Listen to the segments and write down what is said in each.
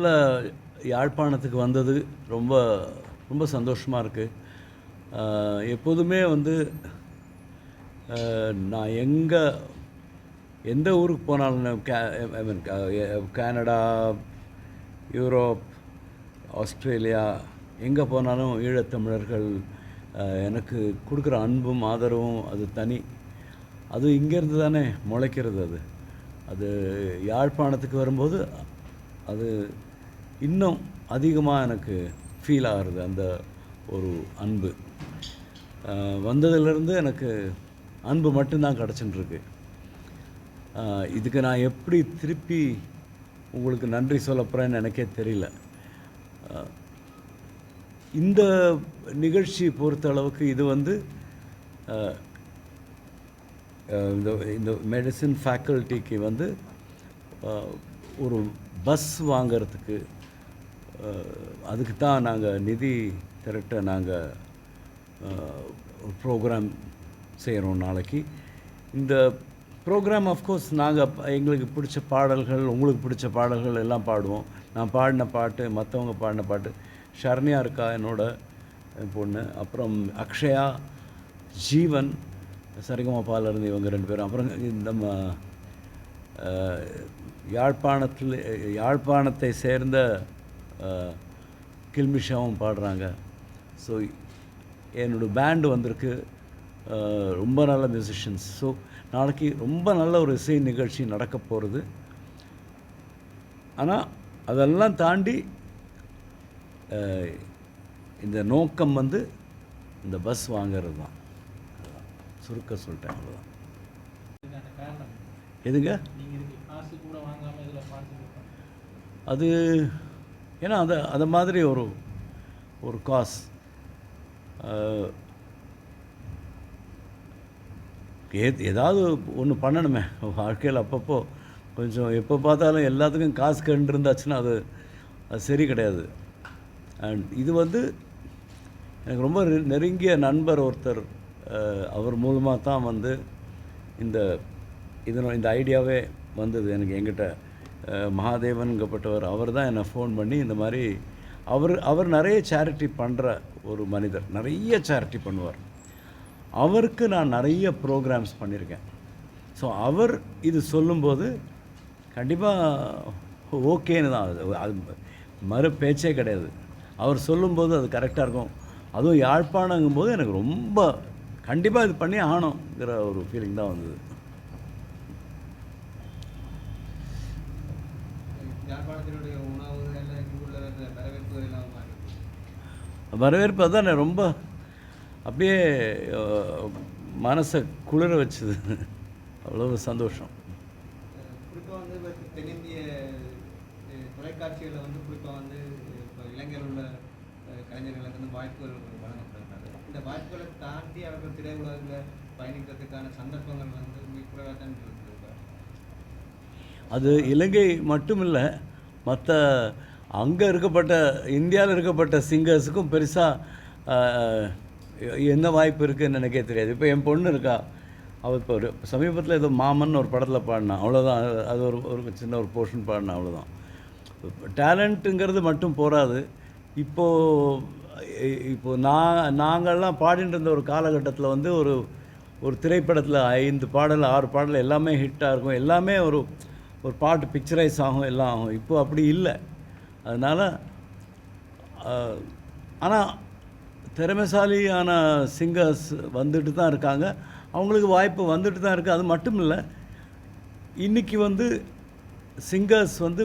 முதல்ல யாழ்ப்பாணத்துக்கு வந்தது ரொம்ப ரொம்ப சந்தோஷமாக இருக்குது எப்போதுமே வந்து நான் எங்கே எந்த ஊருக்கு போனாலும் K I mean Canada Europe Australia எங்கே போனாலும் ஈழத்தமிழர்கள் எனக்கு கொடுக்குற அன்பும் ஆதரவும் அது தனி. அது இங்கேருந்து தானே முளைக்கிறது அது. அது யாழ்ப்பாணத்துக்கு வரும்போது அது இன்னும் அதிகமாக எனக்கு ஃபீல் ஆகிறது அந்த ஒரு அன்பு. வந்ததுலேருந்து எனக்கு அன்பு மட்டும்தான் கிடச்சின்னுருக்கு இதுக்கு நான் எப்படி திருப்பி உங்களுக்கு நன்றி சொல்ல போகிறேன்னு எனக்கே தெரியல. இந்த நிகழ்ச்சி பொறுத்த அளவுக்கு இது வந்து இந்த இந்த மெடிசின் ஃபேக்கல்ட்டிக்கு வந்து ஒரு பஸ் வாங்கிறதுக்கு அதுக்கு தான் நாங்கள் நிதி திரட்ட நாங்கள் ப்ரோக்ராம் செய்கிறோம் நாளைக்கு. இந்த ப்ரோக்ராம் ஆஃப்கோர்ஸ் நாங்கள் எங்களுக்கு பிடிச்ச பாடல்கள் உங்களுக்கு பிடிச்ச பாடல்கள் எல்லாம் பாடுவோம். நான் பாடின பாட்டு மற்றவங்க பாடின பாட்டு ஷரண்யா இருக்கா என்னோட பொண்ணு அப்புறம் அக்ஷயா ஜீவன் சரிகமாப்பாலேருந்து இருந்து இவங்க ரெண்டு பேரும் அப்புறம் இந்த நம்ம யாழ்ப்பாணத்தில் யாழ்ப்பாணத்தை சேர்ந்த கில்மிஷாவும் பாடுறாங்க. ஸோ என்னோட பேண்டு வந்திருக்கு. ரொம்ப நல்ல மியூசிஷியன்ஸ் ஸோ நாளைக்கு ரொம்ப நல்ல ஒரு இசை நிகழ்ச்சி நடக்க போகிறது ஆனால் அதெல்லாம் தாண்டி இந்த நோக்கம் வந்து இந்த பஸ் வாங்கிறது தான். சுருக்க சொல்லிட்டேன் அவ்வளோதான் எதுங்க? அது ஏன்னா அது அந்த மாதிரி ஒரு ஒரு காஸ் ஏ ஏதாவது ஒன்று பண்ணணுமே. வாழ்க்கையில் அப்பப்போ கொஞ்சம் எப்போ பார்த்தாலும் எல்லாத்துக்கும் காசு கண்டு இருந்தாச்சுன்னா அது அது சரி கிடையாது. அண்ட் இது வந்து எனக்கு ரொம்ப நெருங்கிய நண்பர் ஒருத்தர் அவர் மூலமாக தான் வந்து இந்த இதனோட இந்த ஐடியாவே வந்தது எனக்கு என்கிட்ட. மகாதேவன்கப்பட்டவர் அவர் தான் என்னை ஃபோன் பண்ணி இந்த மாதிரி அவர் அவர் நிறைய சேரிட்டி பண்ணுற ஒரு மனிதர். நிறைய சேரிட்டி பண்ணுவார். அவருக்கு நான் நிறைய ப்ரோக்ராம்ஸ் பண்ணியிருக்கேன். ஸோ அவர் இது சொல்லும்போது கண்டிப்பாக ஓகேன்னு தான். அது அது மறு பேச்சே கிடையாது. அவர் சொல்லும்போது அது கரெக்டாக இருக்கும். அதுவும் யாழ்ப்பாணங்கும்போது எனக்கு ரொம்ப கண்டிப்பாக இது பண்ணி ஆகணுங்கிற ஒரு ஃபீலிங் தான் வந்தது. யாழ்ப்பாணத்தினுடைய உணவு எல்லாம் இங்குள்ள வரவேற்பு எல்லாம். வரவேற்பு அதான் ரொம்ப அப்படியே மனசை குளிர வச்சுது அவ்வளோ சந்தோஷம் குறிப்பாக வந்து இப்போ தென்னிந்திய தொலைக்காட்சிகளில் வந்து குறிப்பாக வந்து இப்போ இளைஞர் உள்ள கலைஞர்களுக்கு வந்து வாய்ப்புகள் வழங்கப்படுகிறது இந்த வாய்ப்புகளை தாண்டி அவர்கள் திரையுலகில் பயணிக்கிறதுக்கான சந்தர்ப்பங்கள் வந்து மிக குறைவாக தான் இருக்குது. அது இலங்கை மட்டும் இல்லை மற்ற அங்கே இருக்கப்பட்ட இந்தியாவில் இருக்கப்பட்ட சிங்கர்ஸுக்கும் பெருசாக என்ன வாய்ப்பு இருக்குதுன்னு எனக்கே தெரியாது. இப்போ என் பொண்ணு இருக்கா. அவள் இப்போ ஒரு சமீபத்தில் ஏதோ மாமன் ஒரு படத்தில் பாடினா அவ்வளோதான் அது- ஒரு ஒரு சின்ன ஒரு போர்ஷன் பாடினா அவ்வளோதான் டேலண்ட்டுங்கிறது மட்டும் போராது இப்போது இப்போது நான் நாங்கள்லாம் பாடிட்டு இருந்த ஒரு காலகட்டத்தில் வந்து ஒரு ஒரு திரைப்படத்தில் ஐந்து பாடல் ஆறு பாடல் எல்லாமே ஹிட்டாக இருக்கும். எல்லாமே ஒரு ஒரு பாட்டு பிக்சரைஸ் ஆகும் எல்லாம் ஆகும். இப்போ அப்படி இல்லை. அதனால் ஆனால் திறமைசாலியான சிங்கர்ஸ் வந்துட்டு தான் இருக்காங்க. அவங்களுக்கு வாய்ப்பு வந்துட்டு தான் இருக்குது அது மட்டும் இல்லை இன்றைக்கி வந்து சிங்கர்ஸ் வந்து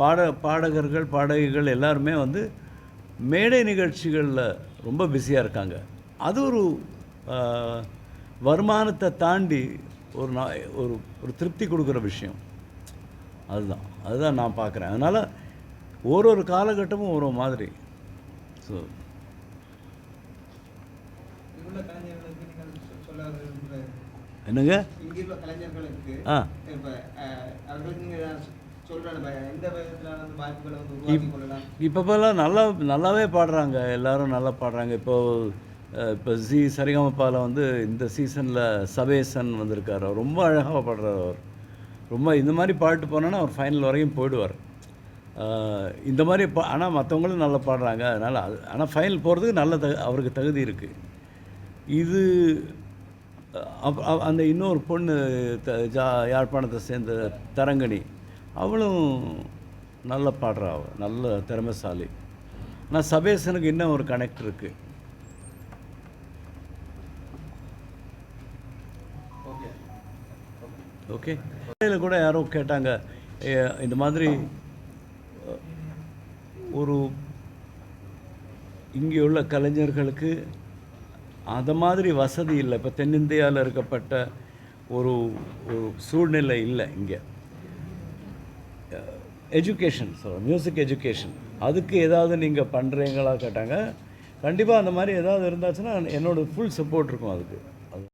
பாட பாடகர்கள் பாடகிகள் எல்லாருமே வந்து மேடை நிகழ்ச்சிகளில் ரொம்ப பிஸியாக இருக்காங்க. அது ஒரு வருமானத்தை தாண்டி ஒரு நா ஒரு ஒரு திருப்தி கொடுக்குற விஷயம். அதுதான். அதுதான் நான் பார்க்குறேன். அதனால் ஒரு ஒரு காலகட்டமும் ஒரு மாதிரி. ஸோ என்னங்க? ஆ. இப்போ இப்போப்பெல்லாம் நல்லா நல்லாவே பாடுறாங்க. எல்லாரும் நல்லா பாடுறாங்க. இப்போது இப்போ ஜி சரிகமப்பாவில் வந்து இந்த சீசனில் சபேசன் வந்திருக்கார். அவர் ரொம்ப அழகாக பாடுறார் அவர். ரொம்ப இந்த மாதிரி பாட்டு போனோன்னா அவர் ஃபைனல் வரையும் போயிடுவார். இந்த மாதிரி பா ஆனால் மற்றவங்களும் நல்லா பாடுறாங்க. அதனால் அது ஆனால் ஃபைனல் போகிறதுக்கு நல்ல தகு அவருக்கு தகுதி இருக்குது இது அப் அந்த இன்னொரு பொண்ணு த ஜா யாழ்ப்பாணத்தை சேர்ந்த தரங்கணி அவளும் நல்லா பாடுறா. அவ நல்ல திறமைசாலி. ஆனால் சபேசனுக்கு இன்னும் ஒரு கனெக்ட் இருக்குது ஓகே இதில் கூட யாரோ கேட்டாங்க இந்த மாதிரி ஒரு இங்கே உள்ள கலைஞர்களுக்கு அதை மாதிரி வசதி இல்லை. இப்போ தென்னிந்தியாவில் இருக்கப்பட்ட ஒரு ஒரு சூழ்நிலை இல்லை இங்கே. எஜுகேஷன் ஸோ மியூசிக் எஜுகேஷன் அதுக்கு ஏதாவது நீங்கள் பண்ணுறீங்களா கேட்டாங்க. கண்டிப்பாக அந்த மாதிரி ஏதாவது இருந்தாச்சுன்னா என்னோட ஃபுல் சப்போர்ட் இருக்கும் அதுக்கு.